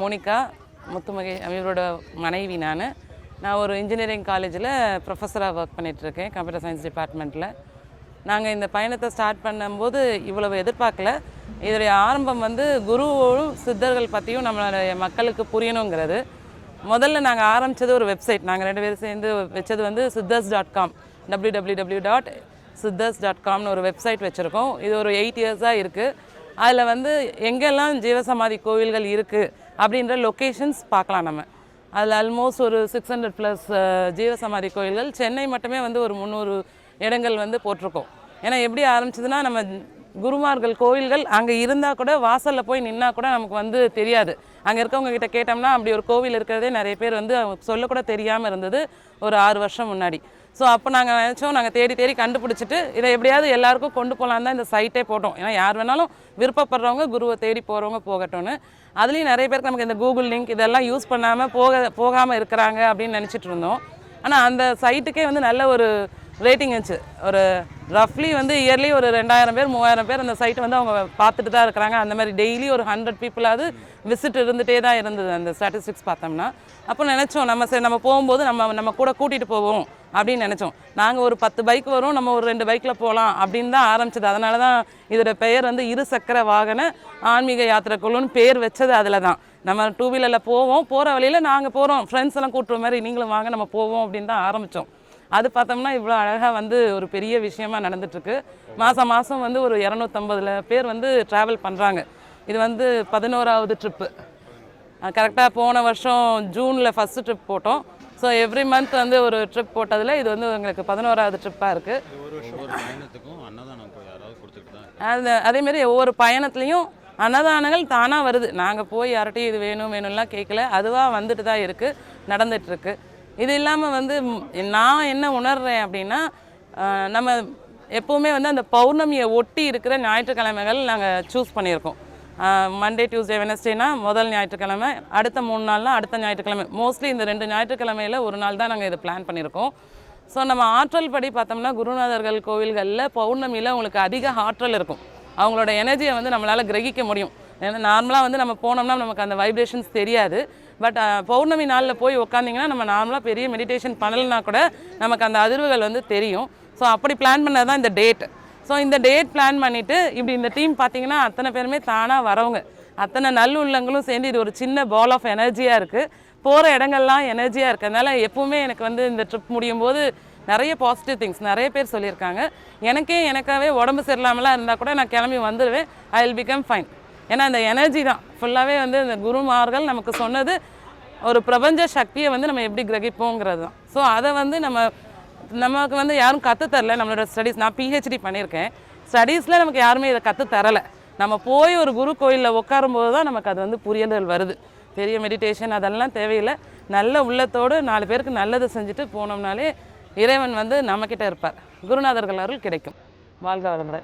Monica முத்துமகே இவரோட மனைவி நான். நான் ஒரு இன்ஜினியரிங் காலேஜில் ப்ரொஃபஸராக ஒர்க் பண்ணிகிட்ருக்கேன் கம்ப்யூட்டர் சயின்ஸ் டிபார்ட்மெண்ட்டில் நாங்கள் இந்த பயணத்தை ஸ்டார்ட் பண்ணும்போது இவ்வளவு எதிர்பார்க்கல. இதோடைய ஆரம்பம் வந்து குருவும் சித்தர்கள் பற்றியும் நம்மளுடைய மக்களுக்கு புரியணுங்கிறது. முதல்ல நாங்கள் ஆரம்பித்தது ஒரு வெப்சைட் நாங்கள் ரெண்டு பேரும் சேர்ந்து வச்சது வந்து Siddhars dot com W W W dot Siddhars dot காம்னு ஒரு வெப்சைட் வச்சுருக்கோம். இது ஒரு எயிட் இயர்ஸாக இருக்குது அதில் வந்து எங்கெல்லாம் ஜீவசமாதி கோவில்கள் இருக்குது அப்படின்ற லொக்கேஷன்ஸ் பார்க்கலாம் நம்ம. அதில் ஆல்மோஸ்ட் ஒரு சிக்ஸ் ஹண்ட்ரட் ப்ளஸ் ஜீவசமாதி கோயில்கள். சென்னை மட்டுமே வந்து ஒரு முந்நூறு இடங்கள் வந்து போட்டிருக்கோம். ஏன்னா எப்படி ஆரம்பிச்சதுன்னா நம்ம குருமார்கள் கோவில்கள் அங்கே இருந்தால் கூட வாசலில் போய் நின்னா கூட நமக்கு வந்து தெரியாது. அங்கே இருக்கவங்க கிட்ட கேட்டோம்னா அப்படி ஒரு கோவில் இருக்கிறதே நிறைய பேர் வந்து அவங்க சொல்லக்கூட தெரியாமல் இருந்தது ஒரு ஆறு வருஷம் முன்னாடி. ஸோ அப்போ நாங்கள் நினச்சோம் நாங்கள் தேடி தேடி கண்டுபிடிச்சிட்டு இதை எப்படியாவது எல்லாருக்கும் கொண்டு போகலான்னு தான் இந்த சைட்டே போட்டோம். ஏன்னா யார் வேணாலும் விருப்பப்படுறவங்க குருவை தேடி போகிறவங்க போகட்டும்னு. அதுலேயும் நிறைய பேருக்கு நமக்கு இந்த கூகுள் லிங்க் இதெல்லாம் யூஸ் பண்ணாமல் போக போகாமல் இருக்கிறாங்க அப்படின்னு நினச்சிட்டு இருந்தோம். ஆனால் அந்த சைட்டுக்கே வந்து நல்ல ஒரு ரேட்டிங் இருந்துச்சு. ஒரு ரஃப்லி வந்து இயர்லி ஒரு ரெண்டாயிரம் பேர் மூவாயிரம் பேர் அந்த சைட்டை வந்து அவங்க பார்த்துட்டு தான் இருக்கிறாங்க. அந்த மாதிரி டெய்லி ஒரு ஹண்ட்ரட் பீப்புளாவது விசிட் இருந்துகிட்டே தான் இருந்தது. அந்த ஸ்டாட்டிஸ்டிக்ஸ் பார்த்தோம்னா. அப்போ நினச்சோம் நம்ம சரி நம்ம போகும்போது நம்ம நம்ம கூட கூட்டிகிட்டு போவோம். அப்படின்னு நினச்சோம். நாங்கள் ஒரு பத்து பைக் வரும் நம்ம ஒரு ரெண்டு பைக்கில் போகலாம் அப்படின்னு தான் ஆரம்பிச்சது. அதனால தான் இதோட பெயர் வந்து இரு சக்கர வாகன ஆன்மீக யாத்திரை குழுன்னு பேர் வச்சது அதில் தான் நம்ம டூ வீலரில் போவோம் போகிற வழியில் நாங்கள் போகிறோம் ஃப்ரெண்ட்ஸ் எல்லாம் கூட்டுற மாதிரி நீங்களும் வாங்க நம்ம போவோம் அப்படின்னு தான் ஆரம்பித்தோம் அது பார்த்தோம்னா இவ்வளோ அழகாக வந்து ஒரு பெரிய விஷயமா நடந்துட்டுருக்கு. மாதம் மாதம் வந்து ஒரு இரநூத்தம்பதுல பேர் வந்து ட்ராவல் பண்ணுறாங்க இது வந்து பதினோராவது ட்ரிப்பு கரெக்டாக போன வருஷம் ஜூனில் ஃபஸ்ட்டு ட்ரிப் போட்டோம். ஸோ எவ்ரி மந்த் வந்து ஒரு ட்ரிப் போட்டதில் இது வந்து எங்களுக்கு பதினோராவது ட்ரிப்பாக இருக்குது ஒவ்வொரு பயணத்துக்கும் அன்னதானம் இப்போ யாராவது கொடுத்துட்டு தான் இருக்காங்க. அது அதேமாரி ஒவ்வொரு பயணத்துலேயும் அன்னதானங்கள் தானாக வருது. நாங்கள் போய் யார்கிட்டையும் இது வேணும் வேணும்லாம் கேட்கல அதுவாக வந்துட்டு தான் இருக்குது நடந்துகிட்ருக்கு இது இல்லாமல் வந்து நான் என்ன உணர்றேன் அப்படின்னா நம்ம எப்போவுமே வந்து அந்த பௌர்ணமியை ஒட்டி இருக்கிற ஞாயிற்றுக்கிழமைகள் நாங்கள் சூஸ் பண்ணியிருக்கோம். மண்டே டியூஸ்டே வெனஸ்டேனா முதல் ஞாயிற்றுக்கிழமை அடுத்த மூணு நாள்னா அடுத்த ஞாயிற்றுக்கிழமை. மோஸ்ட்லி இந்த ரெண்டு ஞாயிற்றுக்கிழமையில் ஒரு நாள் தான் நாங்கள் இதை பிளான் பண்ணியிருக்கோம். ஸோ நம்ம ஆற்றல் படி பார்த்தோம்னா குருநாதர்கள் கோவில்களில் பௌர்ணமியில் உங்களுக்கு அதிக ஆற்றல் இருக்கும். அவங்களோட எனர்ஜியை வந்து நம்மளால் கிரகிக்க முடியும். ஏன்னா நார்மலாக வந்து நம்ம போனோம்னா நமக்கு அந்த வைப்ரேஷன்ஸ் தெரியாது. பட் பௌர்ணமி நாளில் போய் உட்காந்திங்கன்னா நம்ம நார்மலாக பெரிய மெடிடேஷன் பண்ணலைன்னா கூட நமக்கு அந்த அதிர்வுகள் வந்து தெரியும். ஸோ அப்படி பிளான் பண்ணது தான் இந்த டேட் ஸோ இந்த டேட் பிளான் பண்ணிவிட்டு இப்படி இந்த டீம் பார்த்தீங்கன்னா அத்தனை பேருமே தானாக வரவங்க. அத்தனை நல்லுள்ளங்களும் சேர்ந்து இது ஒரு சின்ன பால் ஆஃப் எனர்ஜியாக இருக்குது போகிற இடங்கள்லாம் எனர்ஜியாக இருக்கிறதுனால எப்போவுமே எனக்கு வந்து இந்த ட்ரிப் முடியும் போது நிறைய பாசிட்டிவ் திங்ஸ் நிறைய பேர் சொல்லியிருக்காங்க. எனக்கே எனக்காகவே உடம்பு சரியில்லாமலாம் இருந்தால் கூட நான் கிளம்பி வந்துடுவேன் ஐ வில் பிகம் ஃபைன் ஏன்னா அந்த எனர்ஜி தான். ஃபுல்லாகவே வந்து இந்த குருமார்கள் நமக்கு சொன்னது ஒரு பிரபஞ்ச சக்தியை வந்து நம்ம எப்படி கிரகிப்போங்கிறது தான். ஸோ அதை வந்து நம்ம நமக்கு வந்து யாரும் கற்றுத் தரல. நம்மளோட ஸ்டடீஸ் நான் பிஹெச்டி பண்ணியிருக்கேன். ஸ்டடீஸில் நமக்கு யாருமே இதை கற்றுத் தரலை. நம்ம போய் ஒரு குரு கோயிலில் உட்காரும்போது தான் நமக்கு அது வந்து புரியல்கள் வருது. பெரிய மெடிடேஷன் அதெல்லாம் தேவையில்லை. நல்ல உள்ளத்தோடு நாலு பேருக்கு நல்லது செஞ்சுட்டு போனோம்னாலே இறைவன் வந்து நம்மக்கிட்ட இருப்பார். குருநாதர்கள் அருள் கிடைக்கும். வாழ்க வளமுடன்.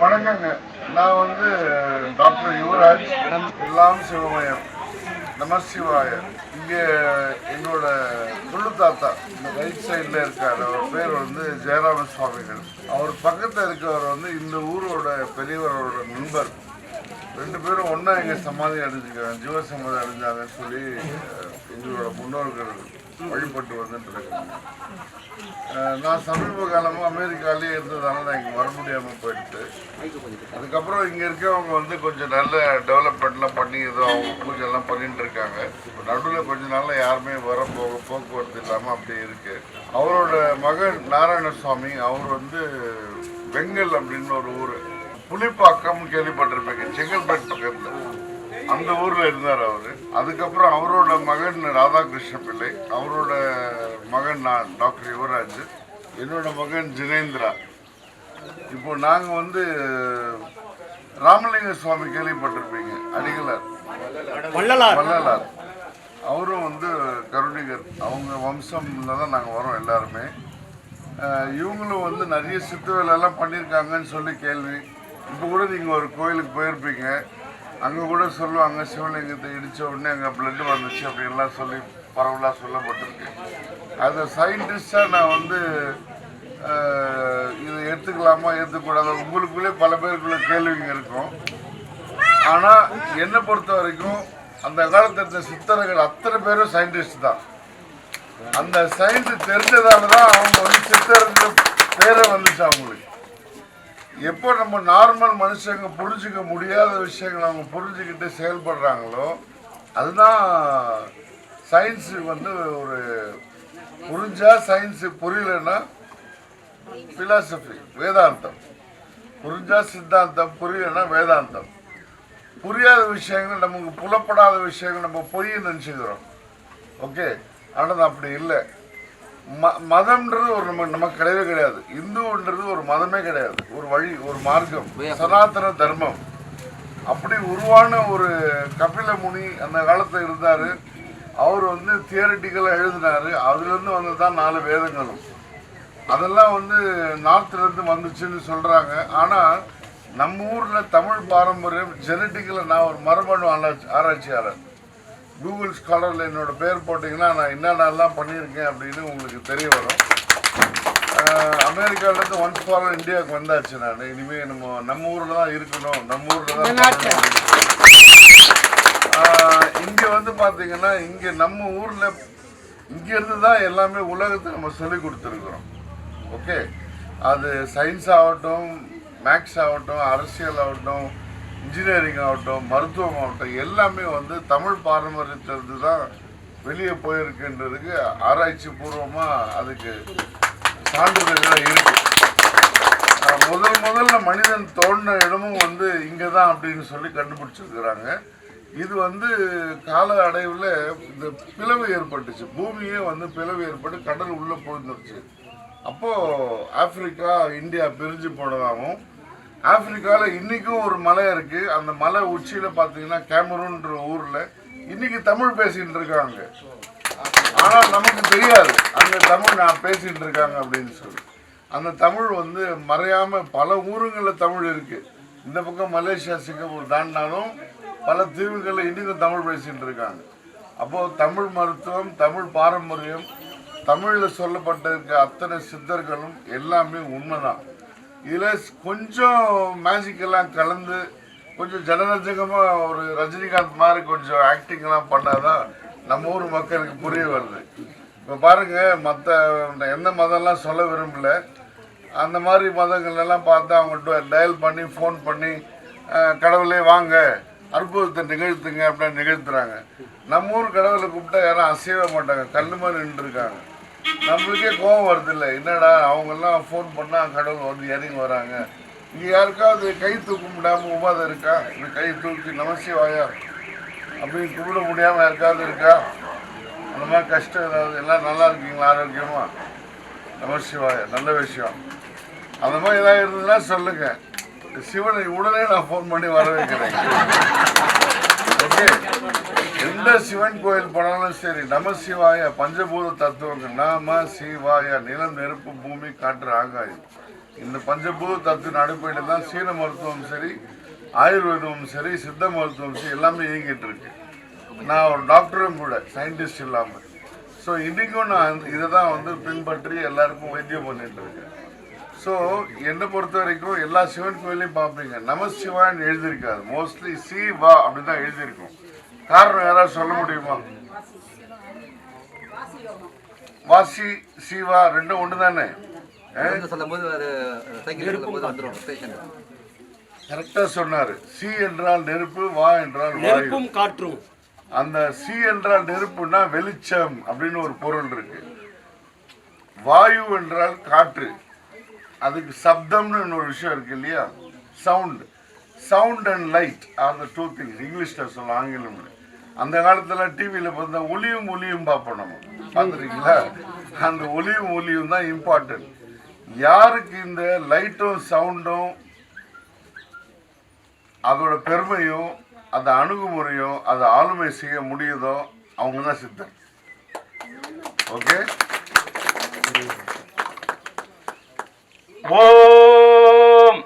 வணக்கங்க. நான் வந்து டாக்டர் யுவராஜ். எல்லாம் சிவமயம். நம சிவாய. இங்கே என்னோட குழு தாத்தா இந்த ரைட் சைடில் இருக்கார். அவர் பேர் வந்து ஜெயராம சுவாமிகள். அவர் பக்கத்தில் இருக்கவர் வந்து இந்த ஊரோட பெரியவரோட நண்பர். ரெண்டு பேரும் ஒன்றா எங்கள் சமாதி அடைஞ்சிக்கிறாங்க. ஜீவ சமாதி அடைஞ்சாங்கன்னு சொல்லி எங்களோட முன்னோர்கள் வழிபட்டு வந்துட்டு நான் சமீப காலமாக அமெரிக்காலேயே இருந்ததால நான் இங்கே வர முடியாமல் போயிடுது அதுக்கப்புறம் இங்கே இருக்கவங்க வந்து கொஞ்சம் நல்ல டெவலப்மெண்ட்லாம் பண்ணி ஏதோ அவங்க பூஜைலாம் பண்ணிட்டு இருக்காங்க. இப்போ நடுவில் கொஞ்ச நாளில் யாருமே வர போக போக்குவரத்து இல்லாமல் அப்படியே இருக்கு. அவரோட மகன் நாராயணசுவாமி அவர் வந்து வெங்கல் அப்படின்னு ஒரு ஊர். புலிப்பாக்கம் கேள்விப்பட்டிருப்பேங்க செங்கல்பேட் பக்கத்தில். அந்த ஊர்ல இருந்தார் அவரு. அதுக்கப்புறம் அவரோட மகன் ராதாகிருஷ்ண பிள்ளை அவரோட மகன் நான் டாக்டர் யுவராஜ் என்னோட மகன் ஜினேந்திரா. இப்போ நாங்க வந்து ராமலிங்க சுவாமி கேள்விப்பட்டிருப்பீங்க அடிகளார். வள்ளலார். அவரும் வந்து கருணிகர் அவங்க வம்சம்ல தான் நாங்கள் வரோம் எல்லாருமே. இவங்களும் வந்து நிறைய சித்து வேலையெல்லாம் பண்ணியிருக்காங்கன்னு சொல்லி கேள்வி. இப்போ கூட நீங்கள் ஒரு கோயிலுக்கு போயிருப்பீங்க. அங்கே கூட சொல்லுவாங்க சிவலிங்கத்தை இடித்த உடனே அங்கே பிளட் வந்துச்சு அப்படின்லாம் சொல்லி பரவலாக சொல்லப்பட்டிருக்கு. அது சயின்டிஸ்டாக நான் வந்து இதை ஏற்றுக்கலாமா ஏற்றுக்கூடாது உங்களுக்குள்ளே பல பேருக்குள்ள கேள்விங்க இருக்கும். ஆனால் என்னை பொறுத்த வரைக்கும் அந்த காலத்தில் இருந்த சித்தர்கள் அத்தனை பேரும் சயின்டிஸ்ட் தான். அந்த சயின்ஸ் தெரிஞ்சதால தான் அவங்க வந்து சித்தர்கள் பேரை வந்துச்சு அவங்களுக்கு. எப்போ நம்ம நார்மல் மனுஷங்க புரிஞ்சுக்க முடியாத விஷயங்களை அவங்க புரிஞ்சுக்கிட்டு செயல்படுறாங்களோ அதுதான் சயின்ஸு வந்து ஒரு புரிஞ்சா சயின்ஸு புரியலன்னா பிலாசபி வேதாந்தம். புரிஞ்சா சித்தாந்தம் புரியலன்னா வேதாந்தம். புரியாத விஷயங்கள் நமக்கு புலப்படாத விஷயங்கள் நம்ம பொய்ன்னு நினச்சிக்கிறோம். ஓகே ஆனால் அப்படி இல்லை. ம மதம்ன்றது ஒரு நம்ம நமக்கு கிடையவே கிடையாது. இந்துன்றது ஒரு மதமே கிடையாது. ஒரு வழி ஒரு மார்க்கம். சனாதன தர்மம். அப்படி உருவான ஒரு கபில முனி அந்த காலத்தில் இருந்தார். அவர் வந்து தியரட்டிக்கலாக எழுதினாரு. அதுலேருந்து வந்தது தான் நாலு வேதங்களும். அதெல்லாம் வந்து நார்த்லேருந்து வந்துச்சுன்னு சொல்கிறாங்க ஆனால் நம்ம ஊரில் தமிழ் பாரம்பரியம் ஜெனட்டிக்கில் நான் ஒரு மரபணு ஆராய்ச்சி ஆராய்ச்சியாளர். கூகுள் ஸ்காலரில் என்னோட பேர் போட்டிங்கன்னா நான் என்னென்னலாம் பண்ணியிருக்கேன் அப்படின்னு உங்களுக்கு தெரிய வரும். அமெரிக்காவிலேருந்து ஒன்ஸ் ஃபார் இந்தியாவுக்கு வந்தாச்சு நான். இனிமேல் நம்ம நம்ம ஊரில் தான் இருக்கணும். நம்ம ஊரில் தான் இங்க வந்து பாத்தீங்கன்னா இங்க நம்ம ஊர்ல இங்க இருந்து தான் எல்லாமே உலகத்தை நம்ம சொல்லி கொடுத்துருக்குறோம். ஓகே அது சயின்ஸ் ஆகட்டும் மேக்ஸ் ஆகட்டும் அரசியல் ஆகட்டும் இன்ஜினியரிங் ஆகட்டும் மருத்துவம் ஆகட்டும் எல்லாமே வந்து தமிழ் பாரம்பரியத்திலிருந்து தான் வெளியே போயிருக்குன்றதுக்கு ஆராய்ச்சி பூர்வமாக அதுக்கு சான்றிதழ்கள் இருக்கு. முதல் முதல்ல மனிதன் தோண்டின இடமும் வந்து இங்கே தான் அப்படின்னு சொல்லி கண்டுபிடிச்சிருக்கிறாங்க. இது வந்து கால அடைவில் இந்த பிளவு ஏற்பட்டுச்சு. பூமியே வந்து பிளவு ஏற்பட்டு கடல் உள்ளே புழுந்துருச்சு அப்போது ஆப்பிரிக்கா இந்தியா பிரிஞ்சு போனதாகவும் ஆப்பிரிக்காவில் இன்றைக்கும் ஒரு மலை இருக்குது அந்த மலை உச்சியில் பார்த்தீங்கன்னா கேமரூன்ற ஊரில் இன்னைக்கு தமிழ் பேசிகிட்டு இருக்காங்க. ஆனால் நமக்கு தெரியாது. அந்த தமிழ் நான் பேசிகிட்டு இருக்காங்க அப்படின்னு சொல்லி. அந்த தமிழ் வந்து மறையாமல் பல ஊருங்களில் தமிழ் இருக்குது இந்த பக்கம் மலேசியா சிங்கப்பூர் தாண்டினாலும் பல தீவுகளில் இன்றைக்கும் தமிழ் பேசிகிட்டு இருக்காங்க. அப்போது தமிழ் மருத்துவம் தமிழ் பாரம்பரியம் தமிழில் சொல்லப்பட்டிருக்க அத்தனை சித்தர்களும் எல்லாமே உண்மைதான். இதில் கொஞ்சம் மேஜிக்கெல்லாம் கலந்து கொஞ்சம் ஜனரஞ்சகமாக ஒரு ரஜினிகாந்த் மாதிரி கொஞ்சம் ஆக்டிங்லாம் பண்ணாதான் நம்ம ஊர் மக்களுக்கு புரிய வருது. இப்போ பாருங்க மற்ற எந்த மதம்லாம் சொல்ல விரும்பல அந்த மாதிரி மதங்கள்லாம் பார்த்து அவங்க டயல் பண்ணி ஃபோன் பண்ணி கடவுளே வாங்க அற்புதத்தை நிகழ்த்துங்க அப்படின்னு நிகழ்த்துறாங்க. நம்ம ஊர் கடவுளை கூப்பிட்டா யாரும் அசையவே மாட்டாங்க கல்லு மாதிரி நின்றுருக்காங்க. நம்மளுக்கே கோவம் வருது இல்லை என்னடா அவங்கெல்லாம் ஃபோன் பண்ணால் கடவுள் வந்து இறங்கி வராங்க. இங்கே யாருக்காவது கை தூக்க முடியாமல் உபாதை இருக்கா? இந்த கை தூக்கி நமசிவாயா? அப்படின்னு கும்பிட முடியாமல் யாருக்காவது இருக்கா? அந்த மாதிரி கஷ்டம் ஏதாவது எல்லாம் நல்லா இருக்கீங்களா ஆரோக்கியமா? நமசிவாயா நல்ல விஷயம். அந்த மாதிரி ஏதாவது இருந்ததுன்னா சொல்லுங்க. சிவனை உடனே நான் ஃபோன் பண்ணி வர வைக்கிறேன் ஓகே? எந்த சிவன் கோயில் போனாலும் சரி நம சிவாய பஞ்சபூத தத்துவங்கள் நாம சிவாய நிலம் நெருப்பு பூமி காற்று ஆகாயம். இந்த பஞ்சபூத தத்துவின் அடிப்படையில் தான் சீன மருத்துவம் சரி ஆயுர்வேதமும் சரி சித்த மருத்துவம் சரி எல்லாமே இயங்கிட்டு இருக்கு. நான் ஒரு டாக்டரும் கூட சயின்டிஸ்ட் இல்லாமல் ஸோ இன்றைக்கும் நான் இதை தான் வந்து பின்பற்றி எல்லாருக்கும் வைத்தியம் பண்ணிட்டு இருக்கேன். ஸோ என்னை பொறுத்த வரைக்கும் எல்லா சிவன் கோயிலையும் பார்ப்பீங்க. நம சிவான்னு எழுதியிருக்காது மோஸ்ட்லி சி வா அப்படின்னு தான் எழுதியிருக்கும். காரணம் யாராவது சொல்ல முடியுமா? வாசி சிவா ரெண்டும் ஒன்று தானே. கரெக்டாக சொன்னார். சி என்றால் நெருப்பு வா என்றால் நெருப்பும் காற்றும். அந்த சி என்றால் நெருப்புனா வெளிச்சம் அப்படின்னு ஒரு பொருள் இருக்கு. வாயு என்றால் காற்று. அதுக்கு சப்தம்னு ஒரு விஷயம் இருக்கு இல்லையா? Sound. Sound and light are the two things இங்கிலீஷில் சொல்ல ஆங்கிலம் அந்த காலத்தில் டிவியில் பார்த்தா ஒளியும் ஒளியும் பார்ப்போம் நம்ம பார்த்துருக்கீங்களா? அந்த ஒளியும் ஒளியும் தான் இம்பார்ட்டன்ட் யாருக்கு இந்த லைட்டும் சவுண்டும் அதோட பெருமையும் அந்த அணுகுமுறையும் அதை ஆளுமை செய்ய முடியுதோ அவங்க தான் சித்தர். ஓகே ஓம்.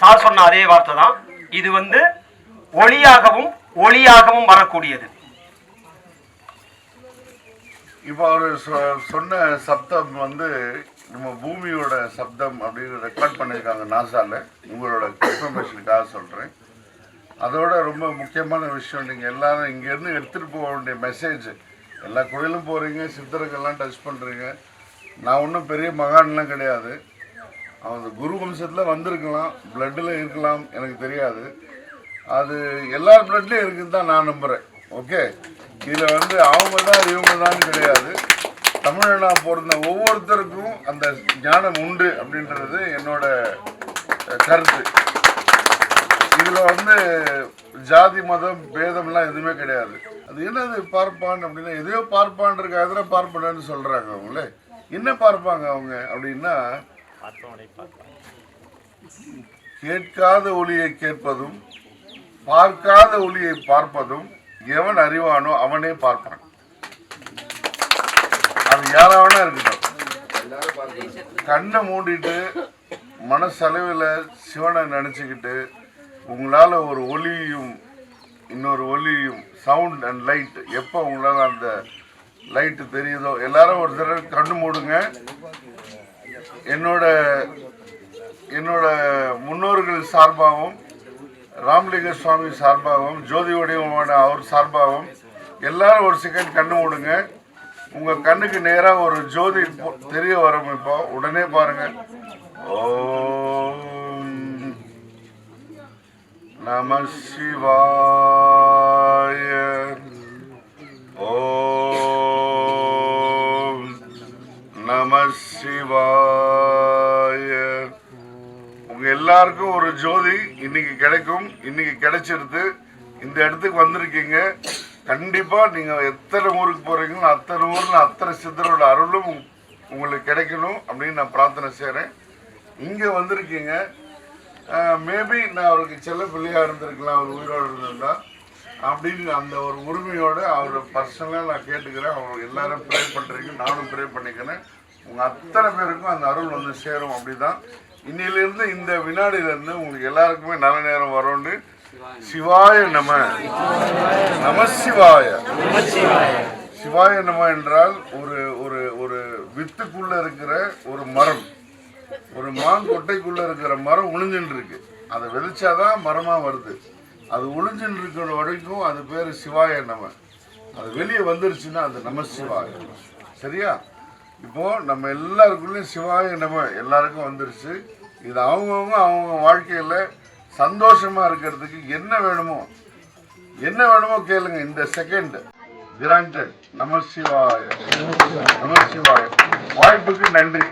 சார் சொன்ன அதே வார்த்தை தான் இது வந்து ஒளியாகவும் ஒளியாகவும் வரக்கூடியது. இப்போ அவர் சொ- சொன்ன சப்தம் வந்து நம்ம பூமியோட சப்தம் அப்படின்னு ரெக்கார்ட் பண்ணியிருக்காங்க நாசால. உங்களோட இன்ஃபர்மேஷனுக்காக சொல்கிறேன் அதோட ரொம்ப முக்கியமான விஷயம் நீங்கள் எல்லாரும் இங்கேருந்து எடுத்துகிட்டு போக வேண்டிய மெசேஜ் எல்லா கோயிலும் போகிறீங்க சித்தர்கள்லாம் டச் பண்ணுறீங்க நான் ஒன்றும் பெரிய மகான்லாம் கிடையாது. அவன் குரு வம்சத்தில் வந்திருக்கலாம் பிளட்டில் இருக்கலாம் எனக்கு தெரியாது. அது எல்லா பிளட்லேயும் இருக்குன்னு தான் நான் நம்புகிறேன் ஓகே இதில் வந்து அவங்க தான் இவங்க தான் கிடையாது. தமிழ்நாடு பிறந்த ஒவ்வொருத்தருக்கும் அந்த ஞானம் உண்டு அப்படின்றது என்னோட கருத்து. இதில் வந்து ஜாதி மதம் பேதம்லாம் எதுவுமே கிடையாது. அது என்னது பார்ப்பான் அப்படின்னா எதையோ பார்ப்பான்றதுக்காக தான் பார்ப்பனன்னு சொல்கிறாங்க அவங்களே. என்ன பார்ப்பாங்க அவங்க அப்படின்னா கேட்காத ஒளியை கேட்பதும் பார்க்காத ஒளியை பார்ப்பதும் எவன் அறிவானோ அவனே பார்ப்பான். அது யாராவனா இருக்கட்டும். கண்ணை மூடிட்டு மனசளவில் சிவனை நினச்சிக்கிட்டு உங்களால் ஒரு ஒளியும் இன்னொரு ஒளியும் சவுண்ட் அண்ட் லைட் எப்போ உங்களால் அந்த லைட்டு தெரியுதோ எல்லாரும் ஒரு தடவை கண்ணு மூடுங்க. என்னோட என்னோட முன்னோர்கள் சார்பாகவும் ராமலிங்க சுவாமி சார்பாகவும் ஜோதி வடிவமான அவர் சார்பாகவும் எல்லாரும் ஒரு செகண்ட் கண்ணு விடுங்க உங்க கண்ணுக்கு நேராக ஒரு ஜோதி தெரிய வரும் இப்போ உடனே பாருங்க. ஓ நம சிவாய. ஓ எல்லாருக்கும் ஒரு ஜோதி இன்னைக்கு கிடைக்கும் இன்னைக்கு கிடைச்சிருது. இந்த இடத்துக்கு வந்திருக்கீங்க. கண்டிப்பா நீங்க எத்தனை ஊருக்கு போறீங்களோ அத்தனை ஊர்ல அத்தனை சித்தரோட அருளும் உங்களுக்கு கிடைக்கணும் அப்படின்னு நான் பிரார்த்தனை செய்கிறேன் இங்க வந்திருக்கீங்க. மேபி நான் அவருக்கு செல்ல பிள்ளையா இருந்திருக்கலாம் அவர் உயிரோடு இருந்திருந்தா. அப்படின்னு அந்த ஒரு உரிமையோடு அவரை பர்சனலாக நான் கேட்டுக்கிறேன். அவர் எல்லாரும் ப்ரே பண்ணுறீங்க நானும் ப்ரே பண்ணிக்கிறேன். உங்கள் அத்தனை பேருக்கும் அந்த அருள் வந்து சேரும் அப்படிதான். இன்னிலிருந்து இந்த வினாடியிலிருந்து உங்களுக்கு எல்லாருக்குமே நல்ல நேரம் வரும்னு சிவாய நம. நம சிவாய. சிவாய நம என்றால் ஒரு ஒரு ஒரு வித்துக்குள்ள இருக்கிற ஒரு மரம். ஒரு மாங்கொட்டைக்குள்ள இருக்கிற மரம் உளிஞ்சுன்னு இருக்கு அதை விதைச்சாதான் மரமா வருது. அது உளிஞ்சுன்னு இருக்கிற வரைக்கும் அது பேர் சிவாய நம. அது வெளியே வந்துருச்சுன்னா அது நம சிவாய சரியா? இப்போது நம்ம எல்லாருக்குள்ளேயும் சிவாய நம்ம எல்லாருக்கும் வந்துருச்சு. இது அவங்கவுங்க அவங்க வாழ்க்கையில் சந்தோஷமாக இருக்கிறதுக்கு என்ன வேணுமோ என்ன வேணுமோ கேளுங்க. இந்த செகண்ட் கிராண்டட் நம சிவாய. நம சிவாய. வாய்ப்புக்கு நன்றி.